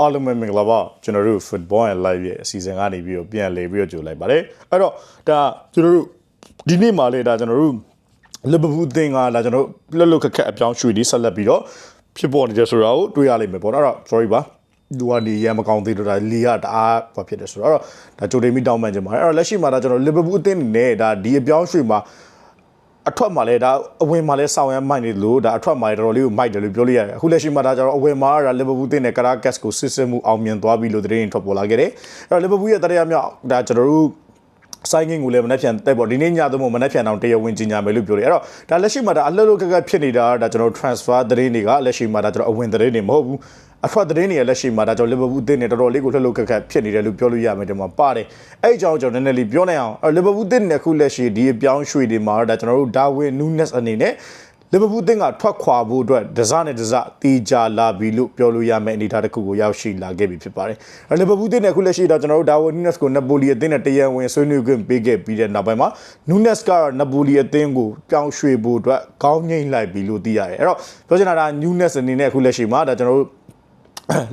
အားလုံးပဲမင်္ဂလာပါကျွန်တော်တို့ Football and Live ရဲ့အစီအစဉ်ကနေပြီးတော့ပြန်လည်ပြီးတော့ကြိုလိုက်ပါတယ်အဲ့တော့ဒါကျွန်တော်တို့ဒီနေ့မှလေဒါကျွန်တော်တို့လီဗာပူးအသင်းကဒါကျွန်တော်တို့လွတ်လွတ်ခက်ခက်အပြောင်းရွှေ့လေးဆက်လက်ပြီးတော့ဖြစ်ပေါ်နေတယ်ဆိုတာကိုတွေ့ရလိမ့်မယ်ပေါ့နော်အဲ့တော့ sorry ပါလူကနေရမကောင်းသေးတော့ဒါလီကတအားဘာဖြစ်တယ်ဆိုတော့ဒါကြိုတင်ပြီးတောင်းပန်ကြပါအဲ့တော့လက်ရှိမှာဒါကျွန်တော်လီဗာပူးအသင်းအနေနဲ့ဒါဒီအပြောင်းရွှေ့မှာ အထွက်မှာလဲဒါအဝင်မှာလဲဆောင်းရမ်းမိုက်နေလို့ဒါအထွက်မှာတော်တော်လေးကိုမိုက်တယ်လို့ပြောလို့ရတယ်အခုလက်ရှိမှာဒါကျတော့အဝင်မှာဒါလီဗာပူးတင်တဲ့ကာရာကတ်ကိုစစ်စစ်မှုအောင်မြင်သွားပြီလို့သတင်းထွက်ပေါ်လာခဲ့တယ်အဲ့တော့လီဗာပူးရဲ့တရားမြောက်ဒါကျွန်တော်တို့ဆိုင်ကင်းကိုလည်းမနှက်ဖြန်တက်ပေါ့ဒီနေ့ညသုံးဖို့မနှက်ဖြန်အောင်တရားဝင်ကြီးညာမယ်လို့ပြောတယ်အဲ့တော့ဒါလက်ရှိမှာဒါအလှလို့ကကဖြစ်နေတာဒါကျွန်တော် transfer သတင်းတွေကလက်ရှိမှာဒါကျွန်တော်အဝင်သတင်းတွေမဟုတ်ဘူး အထွက်သတင်းတွေလက်ရှိမှာဒါကျွန်တော်လီဗာပူးတင်နေတော်တော်လေးကိုလှလှကကဖြစ်နေတယ်လို့ပြောလို့ရမယ်ဒီမှာပါတယ်အဲ့အကြောင်းကျွန်တော်နည်းနည်းလေးပြောနိုင်အောင်အဲ့လီဗာပူးတင်နေခုလက်ရှိဒီအပြောင်းရွှေ့တွေမှာဒါကျွန်တော်တို့ဒါဝင်းနူးနက်အနေနဲ့လီဗာပူးတင်ကထွက်ခွာဖို့အတွက်ဒဇနဲ့ဒဇတီကြလာပြီလို့ပြောလို့ရမယ့်အနေအထားတစ်ခုကိုရောက်ရှိလာခဲ့ပြီဖြစ်ပါတယ်။လီဗာပူးတင်နဲ့အခုလက်ရှိတော့ကျွန်တော်တို့ဒါဝနူးနက်ကိုနပိုလီအသင်းနဲ့တရားဝင်ဆွေးနွေးခွင့်ပေးခဲ့ပြီးတဲ့နောက်ပိုင်းမှာနူးနက်ကတော့နပိုလီအသင်းကိုပြောင်းရွှေ့ဖို့အတွက်ကောင်းငိမ့်လိုက်ပြီလို့သိရတယ်။အဲ့တော့ပြောချင်တာဒါနူးနက်အနေနဲ့အခုလက်ရှိမှာဒါကျွန်တော်တို့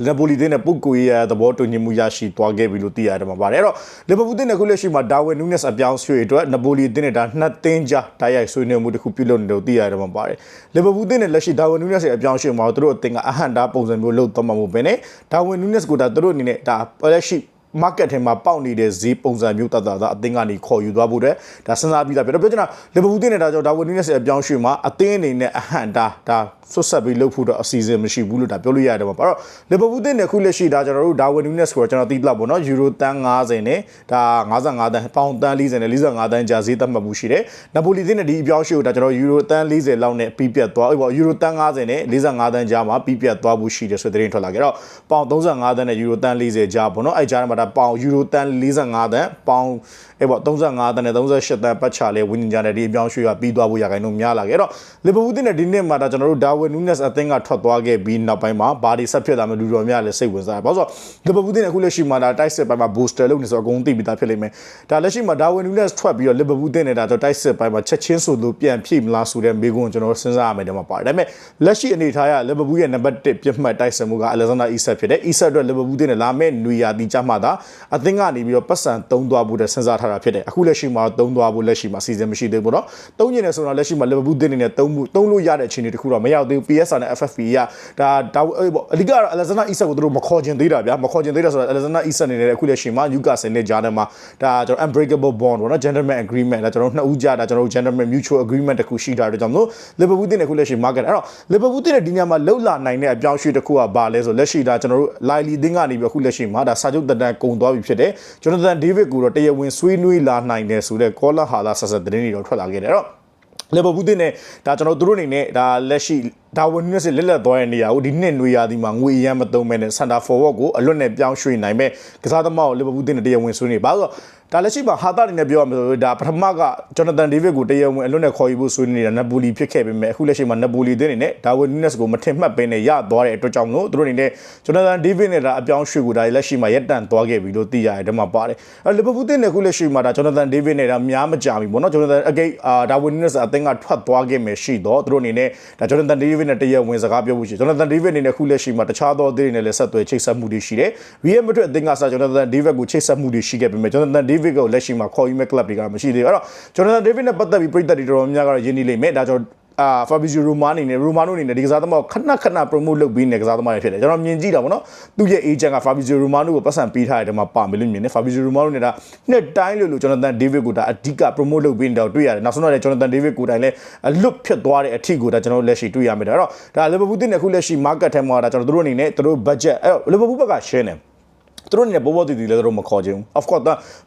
လီဗာပူးလီတင်းနဲ့ပုဂ္ဂိုလ်ရဲ့သဘောတူညီမှုရရှိသွားခဲ့ပြီလို့သိရတယ်မှာပါတယ်အဲ့တော့လီဗာပူးတင်းနဲ့ခုလက်ရှိမှာဒါဝင်နူးနက်အပြောင်းရွှေ့အတွက်နပိုလီတင်းနဲ့ဒါနှစ်သင်းကြားတိုက်ရိုက်ဆွေးနွေးမှုတစ်ခုပြုလုပ်နေတယ်လို့သိရတယ်မှာပါတယ်လီဗာပူးတင်းနဲ့လက်ရှိဒါဝင်နူးနက်ရဲ့အပြောင်းရွှေ့မှာသူတို့အသင်းကအဟန်တာပုံစံမျိုးလုပ်သွားမှာမဟုတ်ဘဲနဲ့ဒါဝင်နူးနက်ကိုဒါသူတို့အနေနဲ့ဒါလက်ရှိ market ထဲမှာပေါက်နေတဲ့ဈေးပုံစံမျိုးတတ်တာအသင်းကနေခေါ်ယူသွားဖို့တဲ့ဒါစဉ်းစားပြီးသားပြတော့ပြောချင်တာလီဗာပူးတင်းနဲ့ဒါကြောင့်ဒါဝင်နူးနက်ရဲ့အပြောင်းရွှေ့မှာအသင်းအနေနဲ့အဟန်တာဒါဆွတ်ဆက်ပြီးလုပ်ဖို့တော့အစီအစဉ်မရှိဘူးလို့ဒါပြောလို့ရတယ်ပေါ့အဲ့တော့လီဗာပူးတင်းနဲ့ခုလက်ရှိဒါကျွန်တော်တို့ဒါဝင်နူးနက်ကိုကျွန်တော်သိလောက်ပေါ့နော်ယူရိုတန်း90နဲ့ဒါ55တန်းပေါင်တန်း40နဲ့45တန်းကြာဈေးသတ်မှတ်မှုရှိတယ်နပိုလီတင်းနဲ့ဒီအပြောင်းရွှေ့ကိုဒါကျွန်တော်ယူရိုတန်း40လောက်နဲ့ပြီးပြတ်သွားပေါ့ယူရိုတန်း90နဲ့45တန်းကြာမှာပြီးပြတ်သွားဖို့ရှိတယ်ဆိုတဲ့သတင်းထွက်လာခဲ့တော့ပေါင်35တန်းနဲ့ယူရိုတန်း40ကြာပေါ့နော်အဲ့ကြားမှာဒါပေါင်ယူရိုတန်း45တန်းပေါင်အဲ့ပေါ့35တန်းနဲ့38တန်းပတ်ချလဲဝင်းကြတဲ့ဒီအပြောင်းရွှေ့ကပြီးသွားဖို့ရခိုင်နှုန်းများလာခဲ့တော့လီဗာပူးတင်းနဲ့ဒီနှစ်မှာဒါကျွန်တော်တို့ဒါဝင်နူးနက်အသင်းကထွက်သွားခဲ့ပြီးနောက်ပိုင်းမှာဘာဒီဆက်ဖြစ်လာမယ်လူတော်များလည်းစိတ်ဝင်စားတယ်။ဘာလို့ဆိုတော့လီဗာပူးတင်းအခုလက်ရှိမှာဒါတိုက်စစ်ပိုင်းမှာ booster လုပ်နေဆိုတော့အကုန်သိပြီးသားဖြစ်လိမ့်မယ်။ဒါလက်ရှိမှာဒါဝင်နူးနက်ထွက်ပြီးတော့လီဗာပူးတင်းနေတာတော့တိုက်စစ်ပိုင်းမှာချက်ချင်းဆိုလို့ပြန်ဖြည့်မလားဆိုတဲ့မေးခွန်းကျွန်တော်စဉ်းစားရမယ်ဒီမှာပါတယ်။ဒါပေမဲ့လက်ရှိအနေထားရလီဗာပူးရဲ့နံပါတ်1ပြတ်မှတ်တိုက်စစ်မှုကအလက်ဇန်ဒါအီဆက်ဖြစ်တယ်။အီဆက်အတွက်လီဗာပူးတင်းနဲ့လာမဲ့နွေရာတီကြမှာဒါအသင်းကနေပြီးတော့ပတ်စံသုံးသွားဖို့တဲ့စဉ်းစားထားတာဖြစ်တယ်။အခုလက်ရှိမှာသုံးသွားဖို့လက်ရှိမှာစီစဉ်မရှိသေးဘူးပေါ့နော်။သုံးညနေဆိုတော့လက်ရှိမှာလီဗာပူးတင်းနေနဲ့သုံးမှုသုံးလို့ရတဲ့အခြေအနေတခုတော့မရောက်သေးဘူး PSR နဲ့ FFP ကဒါဒါအဲ့ပေါ့အဓိကတော့ Alexander Isak ကိုသူတို့မခေါ်ကျင်သေးတာဗျာမခေါ်ကျင်သေးတာဆိုတော့ Alexander Isak နေနဲ့အခုလက်ရှိမှာ Newcastle နဲ့ဂျာနယ်မှာဒါကျွန်တော် unbreakable bond ပေါ့နော် gentleman agreement ဒါကျွန်တော်နှစ်ဦးကြားဒါကျွန်တော် gentleman mutual agreement တခုရှိတာတဲ့ကြောင့်မို့ Liverpool တင်တဲ့အခုလက်ရှိ market အဲ့တော့ Liverpool တင်တဲ့ဒီညမှာလှုပ်လာနိုင်တဲ့အပြောင်းရွှေ့တစ်ခုကဘာလဲဆိုလက်ရှိဒါကျွန်တော်တို့ Lily တင်ကနေပြီးအခုလက်ရှိမှာဒါစာချုပ်တန်တန်ကုန်သွားပြီဖြစ်တယ် Jonathan David ကိုတော့တရားဝင်ဆွေးနွေးလာနိုင်တယ်ဆိုတဲ့ caller ဟာလာဆက်ဆက်သတင်းတွေတော့ထွက်လာခဲ့တယ်အဲ့တော့လီဗာပူးတင်နဲ့ဒါကျွန်တော်တို့အနေနဲ့ဒါလက်ရှိ ဒါဝင်နွေးစစ်လက်လက်သွားတဲ့နေရာကိုဒီနှစ်နွေရာသီမှာငွေရမ်းမသုံးမဲနဲ့စန်တာဖော်ဝါ့ကိုအလွတ်နဲ့ပြောင်းရွှေ့နိုင်မဲ့ကစားသမားကိုလီဗာပူးတင်နဲ့တရားဝင်ဆွေးနေပါဆိုတော့ဒါလက်ရှိမှာဟာတာနေနဲ့ပြောရမယ်ဆိုဒါပထမကဂျော်နသန်ဒေးဗစ်ကိုတရားဝင်အလွတ်နဲ့ခေါ်ယူဖို့ဆွေးနေတာနပိုလီဖြစ်ခဲ့ပေမဲ့အခုလက်ရှိမှာနပိုလီတင်နေနဲ့ဒါဝင်နွေးစ်ကိုမထင်မှတ်ပဲနဲ့ရသွားတဲ့အတွက်ကြောင့်လို့သူတို့အနေနဲ့ဂျော်နသန်ဒေးဗစ်နဲ့ဒါအပြောင်းရွှေ့ကိုဒါလက်ရှိမှာရက်တန့်သွားခဲ့ပြီလို့သိရတယ်ဒါမှပါတယ်အဲလီဗာပူးတင်နဲ့အခုလက်ရှိမှာဒါဂျော်နသန်ဒေးဗစ်နဲ့ဒါများမကြာပြီပေါ့နော်ဂျော်နသန်အဂိတ်အာဒါဝင်နွေးစ်အသင်းကထွက်သွားခဲ့မယ်ရှိတော့သူတို့အနေနဲ့ဒါဂျော်နသန်ဒေးဗစ်နဲ့တရားဝင်စကားပြောဖို့ရှိဂျော်နသန်ဒေးဗစ်အနေနဲ့ခုလက်ရှိမှာတခြားသောအသင်းတွေနဲ့လည်းဆက်သွယ်ချိတ်ဆက်မှုတွေရှိတယ်။ Real Madrid အသင်းကစားဂျော်နသန်ဒေးဗစ်ကိုချိတ်ဆက်မှုတွေရှိခဲ့ပေမဲ့ဂျော်နသန်ဒေးဗစ်ကိုလက်ရှိမှာခေါ်ယူမဲ့ club တွေကမရှိသေးဘူး။အဲ့တော့ဂျော်နသန်ဒေးဗစ်နဲ့ပတ်သက်ပြီးပြည်သက်တွေတော်တော်များများကတော့ယဉ်နေလိမ့်မယ်။ဒါကြောင့် အာဖာဘီဂျီရိုမာအနေနဲ့ရိုမာနိုအနေနဲ့ဒီကစားသမားကိုခဏခဏ promote လုပ်ပြီးနေကစားသမားတွေဖြစ်တယ်ကျွန်တော်မြင်ကြည့်တာပေါ့နော်သူ့ရဲ့ agent ကဖာဘီဂျီရိုမာနိုကိုပတ်စံပေးထားတဲ့ထဲမှာပါမယ်လို့မြင်တယ်ဖာဘီဂျီရိုမာနိုနဲ့ဒါနှစ်တိုင်းလို့လို့ကျွန်တော်တန်ဒေးဗစ်ကိုဒါအဓိက promote လုပ်ပြီးနေတော့တွေ့ရတယ်နောက်ဆုံးတော့ကျွန်တော်တန်ဒေးဗစ်ကိုတိုင်လဲအလွတ်ဖြစ်သွားတဲ့အထီကိုဒါကျွန်တော်လက်ရှိတွေ့ရမယ်ဒါတော့ဒါလီဗာပူးတင်တဲ့ခုလက်ရှိ market ထဲမှာဒါကျွန်တော်တို့အနေနဲ့တို့ budget အဲ့လီဗာပူးဘက်က share နေ သူတို့အနေနဲ့ဘောဘောတီတီလည်းသူတို့မခေါ်ချင်ဘူး of course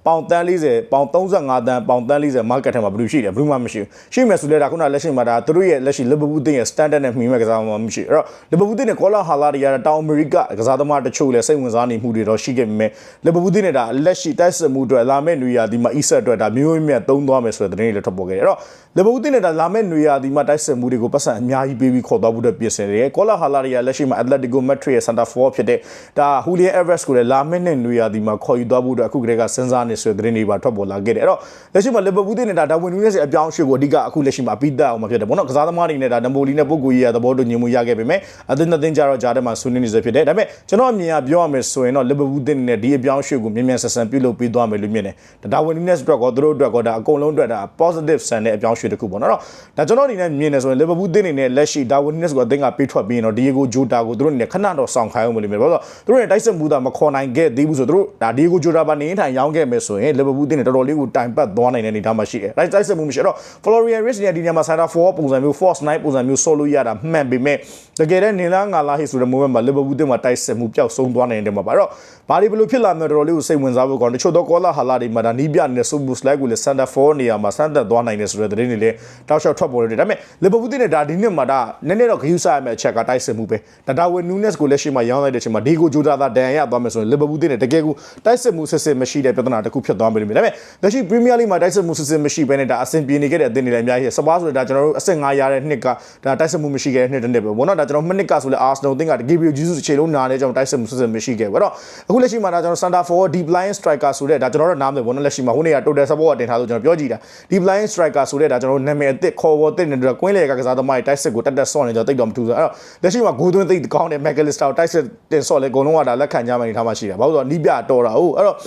ပေါင်တန်း40ပေါင်35တန်းပေါင်တန်း40 market ထဲမှာဘယ်လိုရှိတယ်ဘယ်လိုမှမရှိဘူးရှိမယ်ဆိုလဲဒါခုနလက်ရှိမှာဒါသူတို့ရဲ့လက်ရှိ Liverpool တင်းရဲ့ standard နဲ့မှီမဲ့ကစားသမားမရှိအဲ့တော့ Liverpool တင်းနဲ့ Kola Hala တွေရတာတောင်အမေရိကကစားသမားတချို့လည်းစိတ်ဝင်စားနေမှုတွေတော့ရှိခဲ့ပေမဲ့ Liverpool တင်းနဲ့ဒါလက်ရှိတိုက်စစ်မှုအတွက်လာမဲ့နွေရာဒီမှာ Isa အတွက်ဒါမျိုးမြတ်သုံးသွားမယ်ဆိုတဲ့သတင်းတွေလည်းထွက်ပေါ်ခဲ့တယ်အဲ့တော့ လေဘဝတင်နေတာလာမဲ့နွေရာဒီမှာတိုက်စစ်မှုတွေကိုပတ်စံအများကြီးပေးပြီးခေါ်သွားဖို့အတွက်ပြင်ဆင်နေတယ်ကောလာဟာလာတွေကလက်ရှိမှာ Atletico Madrid ရဲ့ center forward ဖြစ်တဲ့ဒါ Julian Alvarez ကိုလည်းလာမဲ့နဲ့နွေရာဒီမှာခေါ်ယူသွားဖို့အတွက်အခုကတည်းကစဉ်းစားနေဆိုတဲ့သတင်းတွေပါထွက်ပေါ်လာခဲ့တယ်အဲ့တော့လက်ရှိမှာလေဘဝတင်နေတာဒါဝင်နူးနဲ့အပြောင်းအရွှေ့ကိုအဓိကအခုလက်ရှိမှာပြီးတက်အောင်မှာဖြစ်တယ်ပေါ့နော်ကစားသမားတွေနဲ့ဒါနမိုလီနဲ့ပုဂ္ဂိုလ်ကြီးရသဘောတူညီမှုရခဲ့ပေမဲ့အသင်းအသင်းကြတော့ဂျာတဲ့မှာဆွေးနွေးနေစေဖြစ်တယ်ဒါပေမဲ့ကျွန်တော်အမြင်အပြောရမယ်ဆိုရင်တော့လေဘဝတင်နဲ့ဒီအပြောင်းအရွှေ့ကိုမြင်မြန်ဆန်ဆန်ပြုလုပ်ပေးသွားမယ်လို့မြင်တယ်ဒါဝင်နူးနဲ့အတွက်ကောသူတို့အတွက်ကောဒါအကုန်လုံးအတွက်ဒါ positive ဆန်တဲ့အပြောင်းအရွှေ့တစ်ခုပေါ့နော်ဒါကျွန်တော်အနေနဲ့မြင်နေဆိုရင်လီဗာပူးတင်းနေနဲ့လက်ရှိဒါဝင်နစ်ကိုအသင်းကပေးထွက်ပြီးရင်တော့ဒီယေဂိုဂျိုတာကိုသူတို့အနေနဲ့ခဏတော့ဆောင်ခိုင်းအောင်မလို့မြင်ဘာလို့သူတို့ရဲ့တိုက်စစ်မှုသားမခေါ်နိုင်ခဲ့သေးဘူးဆိုသူတို့ဒါဒီယေဂိုဂျိုတာပါနေထိုင်ရောင်းခဲ့မယ်ဆိုရင်လီဗာပူးတင်းနေတော်တော်လေးကိုတိုင်ပတ်သွားနိုင်တဲ့အနေအထားမှာရှိတယ်တိုက်တိုက်စစ်မှုမရှိတော့ Florian Rich နဲ့ဒီညမှာ center forward ပုံစံမျိုး force 9ပုံစံမျိုးဆော့လို့ရတာမှန်ပေမဲ့တကယ်တဲ့နေလားငါလားဟိဆိုတဲ့ moment မှာလီဗာပူးတင်းမှာတိုက်စစ်မှုပျောက်ဆုံးသွားနိုင်တယ်မှာပါတော့ဘာဒီဘလို့ဖြစ်လာမလဲတော်တော်လေးကိုစိတ်ဝင်စားဖို့ကောင်းတချို့တော့ကောလာဟာလာတွေမှာဒါနီးပြနေတဲ့ Super Slide ကိုလည်း center forward နေရာမှာစမ်းသပ်သွားနိုင်တယ်ဆိုတဲ့သတင်းတွေလည်းတောက်လျှောက်ထွက်ပေါ်နေတယ်ဒါပေမဲ့လီဗာပူးတင်းနဲ့ဒါဒီနှစ်မှာဒါနည်းနည်းတော့ဂယူးစားရမယ့်အချက်ကတိုက်စစ်မှုပဲဒါဒါဝင်နူးနက်စ်ကိုလက်ရှိမှာရောင်းလိုက်တဲ့အချိန်မှာဒီကိုဂျိုတာသာဒန်ရသွားမယ်ဆိုရင်လီဗာပူးတင်းနဲ့တကယ်ကိုတိုက်စစ်မှုစစ်စစ်မရှိတဲ့ပြဿနာတစ်ခုဖြစ်သွားမယ်လို့မြင်ဒါပေမဲ့လက်ရှိပရီးမီးယားလိမှာတိုက်စစ်မှုစစ်စစ်မရှိဘဲနဲ့ဒါအဆင်ပြေနေခဲ့တဲ့အသင်းတွေလည်းအများကြီးစပါးဆိုတော့ဒါကျွန်တော်တို့အဆင့်9ရတဲ့နှစ်ကဒါတိုက်စစ်မှုမရှိခဲ့တဲ့နှစ်တစ်နှစ်ပဲဘောနော်ဒါကျွန်တော်မနစ်ကဆိုလဲအာဆနယ်အသင်းကဂေဘရီယိုဂျီဆုစ်ခြေလုံးနာတဲ့ကြောင့်တိုက်စစ်မှုစစ်စစ်မရှိခဲ့ဘူးအဲ့တော့အခုလက်ရှိမှာဒါကျွန်တော် center forward deep line striker ဆိုတဲ့ဒါကျွန်တော်တို့နားမလဲဘောနော်လက်ရှိမှာဟိုနေ့က total support တင်ထားလို့ကျွန်တော်ပြောကြည့်တာ deep line striker ဆိုတဲ့ဒါကျွန်တော်တို့နာမည်အသစ်ခေါ်ပေါ်တဲ့နေတဲ့ကွင်းလေကကစားသမားတွေတိုက်စစ်ကိုတက်တက်ဆော့နေကြတိတ်တော့မထူးဆိုအဲ့တော့လက်ရှိမှာဂိုးသွင်းသိပ်ကောင်းတဲ့ McAllister တိုက်စစ်တင်ဆော့လဲအကုန်လုံးကဒါလက်ခံကြမယ်နေထားမှရှိတာဘာလို့ဆိုတော့နီးပြတော်တာဟုတ်အဲ့တော့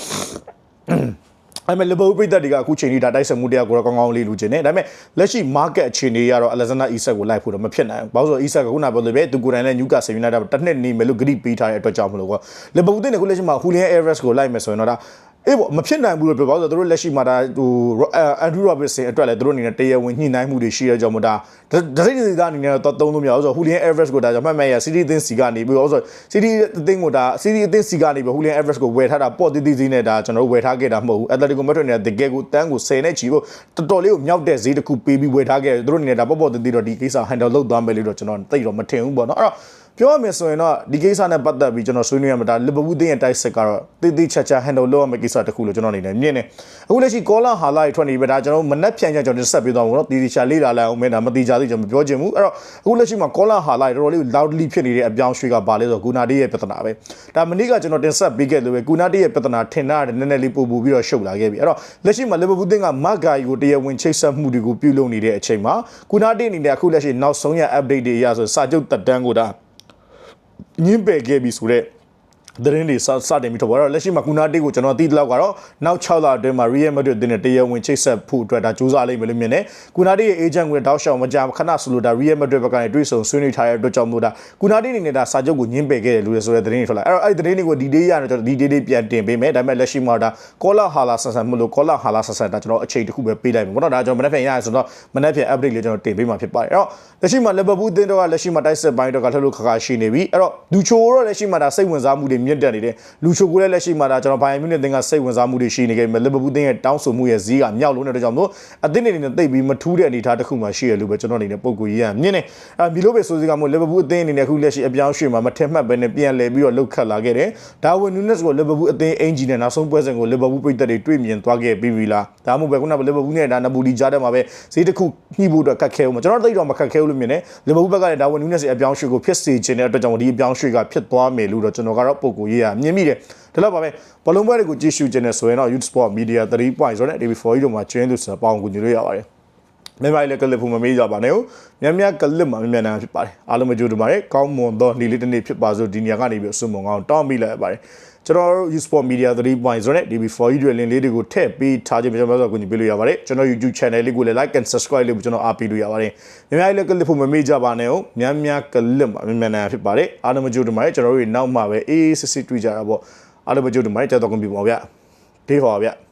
အဲ့မဲ့လဘိုပိတ်သက်တွေကအခုချိန်ကြီးဒါတိုက်ဆက်မှုတရားကိုတော့ကောင်းကောင်းလေးလူချင်တယ်ဒါပေမဲ့လက်ရှိ market အခြေအနေကတော့ Alexander Isak ကိုလိုက်ဖို့တော့မဖြစ်နိုင်ဘူးဘာလို့ဆိုတော့ Isak ကခုနပြောလို့ပဲသူကိုယ်တိုင်လည်း Newcastle United တစ်နှစ်နေမယ်လို့ဂရိပေးထားတဲ့အတွက်ကြောင့်မလို့ကွာလဘိုတင်ကခုလက်ရှိမှာ Julian Alvarez ကိုလိုက်မယ်ဆိုရင်တော့ဒါ အေးပေါ့မဖြစ်နိုင်ဘူးလို့ပြောပါဆိုတော့သူတို့လက်ရှိမှာဒါဟိုအန်ဒရူရောဘစ်ဆင်အတွက်လည်းသူတို့အနေနဲ့တရားဝင်ညှိနှိုင်းမှုတွေရှိတဲ့ကြောင့်မို့ဒါဒစိတ်စီသားအနေနဲ့တော့သုံးလို့မရဘူးဆိုတော့ Julian Alvarez ကိုဒါကြောင့်မှတ်မှတ်ရ City အသင်းစီကနေပြီးတော့ဆို City အသင်းကိုဒါ City အသင်းစီကနေပြီး Julian Alvarez ကိုဝယ်ထားတာပေါ့တီးတီးစီးနဲ့ဒါကျွန်တော်တို့ဝယ်ထားခဲ့တာမဟုတ်ဘူး Atletico Madrid နဲ့တကယ်ကိုတန်းကို10နဲ့ချီဖို့တော်တော်လေးကိုမြောက်တဲ့ဈေးတစ်ခုပေးပြီးဝယ်ထားခဲ့တယ်သူတို့အနေနဲ့ဒါပေါ့ပေါ့တီးတီးတော့ဒီကိစ္စ handle လုပ်သွားမယ်လို့တော့ကျွန်တော်သိတော့မထင်ဘူးပေါ့နော်အဲ့တော့ ပြောရမယ်ဆိုရင်တော့ဒီကိစ္စနဲ့ပတ်သက်ပြီးကျွန်တော်ဆွေးနွေးရမှာဒါလီဗာပူးတင်းရဲ့တိုက်စစ်ကတော့တိတိချာချာ handle လုပ်ရမယ့်ကိစ္စတစ်ခုလို့ကျွန်တော်အနေနဲ့မြင်တယ်အခုလက်ရှိကောလာဟာလာတွေထွက်နေပြီဒါကျွန်တော်မနှက်ဖြန်ချကျွန်တော်ဆက်ပြီးသွားမှာပေါ့နော်တိတိချာလေးလာလိုက်အောင်မဲဒါမတိချာသေးကျွန်တော်မပြောချင်ဘူးအဲ့တော့အခုလက်ရှိမှာကောလာဟာလာတွေတော်တော်လေး loudly ဖြစ်နေတဲ့အပြောင်းရွှေ့ကဘာလဲဆိုတော့ဂူနာတီရဲ့ပြဿနာပဲဒါမနေ့ကကျွန်တော်တင်ဆက်ပေးခဲ့လို့ပဲဂူနာတီရဲ့ပြဿနာထင်တာနည်းနည်းလေးပို့ပို့ပြီးတော့ရှုပ်လာခဲ့ပြီအဲ့တော့လက်ရှိမှာလီဗာပူးတင်းကမတ်ဂါယီကိုတရားဝင်ချိတ်ဆက်မှုတွေကိုပြုလုပ်နေတဲ့အချိန်မှာဂူနာတီအနေနဲ့အခုလက်ရှိနောက်ဆုံးရ update တွေအရဆိုစာချုပ်တက်တန်းကိုဒါ ညင်းပယ်ခဲ့ပြီဆိုတော့ သတင်းတွေစစတင်ပြီးထွက်ပေါ်တော့လက်ရှိမှာကူနာတေးကိုကျွန်တော်သိတဲ့လောက်ကတော့နောက်6လအတွင်းမှာ Real Madrid တင်တဲ့တရားဝင်ချိတ်ဆက်ဖို့အတွက်ဒါကြိုးစားလိမ့်မယ်လို့မြင်တယ်။ကူနာတေးရဲ့ agent ကိုတောက်ရှောင်မကြခဏဆိုလို့ဒါ Real Madrid ဘက်ကနေတွေ့ဆုံဆွေးနွေးထားတဲ့အတွက်ကြောင့်မို့ဒါကူနာတေးအနေနဲ့ဒါစာချုပ်ကိုညှင်းပယ်ခဲ့တယ်လို့ဆိုတဲ့သတင်းတွေထွက်လာ။အဲ့တော့အဲ့ဒီသတင်းတွေကိုဒီ day ရတော့ကျွန်တော်ဒီ day လေးပြန်တင်ပေးမယ်။ဒါပေမဲ့လက်ရှိမှာဒါ Cola Hala ဆန်ဆန်မလို့ Cola Hala ဆန်ဆန်ဒါကျွန်တော်အချိန်တစ်ခုပဲပေးလိုက်မယ်။ဘောတော့ဒါကျွန်တော်မနေ့ပြန်ရရဆိုတော့မနေ့ပြန် update လေးကျွန်တော်တင်ပေးမှာဖြစ်ပါတယ်။အဲ့တော့လက်ရှိမှာ Liverpool အသင်းတော့လက်ရှိမှာတိုက်စစ်ပိုင်းတော့ကလှလို့ခါခါရှိနေပြီ။အဲ့တော့လူချိုတော့လက်ရှိမှာဒါစိတ်ဝင်စားမှုတွေမြင့်တက်နေတယ်။လူချိုကိုလည်းလက်ရှိမှာဒါကျွန်တော်ဘိုင်ယန်မြူနစ်အသင်းကစိတ်ဝင်စားမှုတွေရှိနေခဲ့ပြီ။ Liverpool အသင်းရဲ့တောင်းဆိုမှုရဲ့ဈေးကမြောက်လုံးတဲ့အတွက်ကြောင့်မို့အသင်းအနေနဲ့တိတ်ပြီးမထူးတဲ့အနေအထားတစ်ခုမှရှိရလို့ပဲကျွန်တော်အနေနဲ့ပုံကိုကြီးရမြင်နေ။အဲမီလိုပဲဆိုစီကမို့ Liverpool အသင်းအနေနဲ့အခုလက်ရှိအပြောင်းရွှေ့မှာမထင်မှတ်ပဲနဲ့ပြန်လည်ပြီးတော့လှုပ်ခတ်လာခဲ့တယ်။ဒါဝင်နူနက်စ်ကို Liverpool အသင်းအင်ဂျီနဲ့နောက်ဆုံးပွဲစဉ်ကို Liverpool ပြည်သက်တွေတွေ့မြင်သွားခဲ့ပြီးပြီလား။ဒါမှမဟုတ်ပဲခုနက Liverpool နဲ့ဒါနပူလီကြားထဲမှာပဲဈေးတစ်ခုညှိဖို့အတွက်ခက်ခဲဦးမှာကျွန်တော်သိတော့မခက်ခဲဘူးလို့မြင်တယ်။ Liverpool ဘက်ကလည်းဒါဝင်နူနက်စ်ရဲ့အပြောင်းရွှေ့ကိုဖြစ်စေချင်တဲ့အတွက်ကြောင့်ဒီအပြောင်းရွှေ့ကဖြစ်သွားမယ်လို့တော့ကျွန်တော်ကတော့ပုံကိုရေးရမြင်မိတယ်။ဒါတော့ပါပဲဘလုံးပွဲတွေကိုကြည့်ရှုခြင်းနဲ့ဆိုရင်တော့ Youth Sport Media 3.0ဆိုတဲ့ TV4 ကြီးတို့မှာကျင်းလို့ဆိုတာပေါအောင်ကူညီလို့ရပါတယ်။မြန်မာလည်းကလစ်ဖို့မမေးကြပါနဲ့။မြန်မြန်ကလစ်မှာမြန်မြန်နာဖြစ်ပါတယ်။အားလုံးမကြိုးတူပါတယ်။ကောင်းမွန်သောနေ့လေးတစ်နေ့ဖြစ်ပါစို့ဒီနေရာကနေပြီးအစွန်မွန်ကောင်းတောင်းမိလိုက်ပါတယ်။ ကျွန်တော်တို့ Usport Media 3.0နဲ့ DB4 ကြီးတွေလင်းလေးတွေကိုထည့်ပေးထားခြင်းကျွန်တော်တို့ကူညီပေးလို့ရပါတယ်ကျွန်တော် YouTube channel လေးကိုလည်း like and subscribe လုပ်ပြီးကျွန်တော်အားပေးလို့ရပါတယ်မြန်မာလည်းကလစ်ဖို့မမေ့ကြပါနဲ့ဟုတ်မြန်မြန်ကလစ်မှာမြန်မြန်နာဖြစ်ပါတယ်အားလုံးမကြိုးတူပါတယ်ကျွန်တော်တို့နောက်မှပဲအေးအေးစစ်စစ်တွေ့ကြတာပေါ့အားလုံးမကြိုးတူပါတယ်ကြောက်တော့ကွန်ပျူတာပါဗျာဒေးဟောပါဗျာ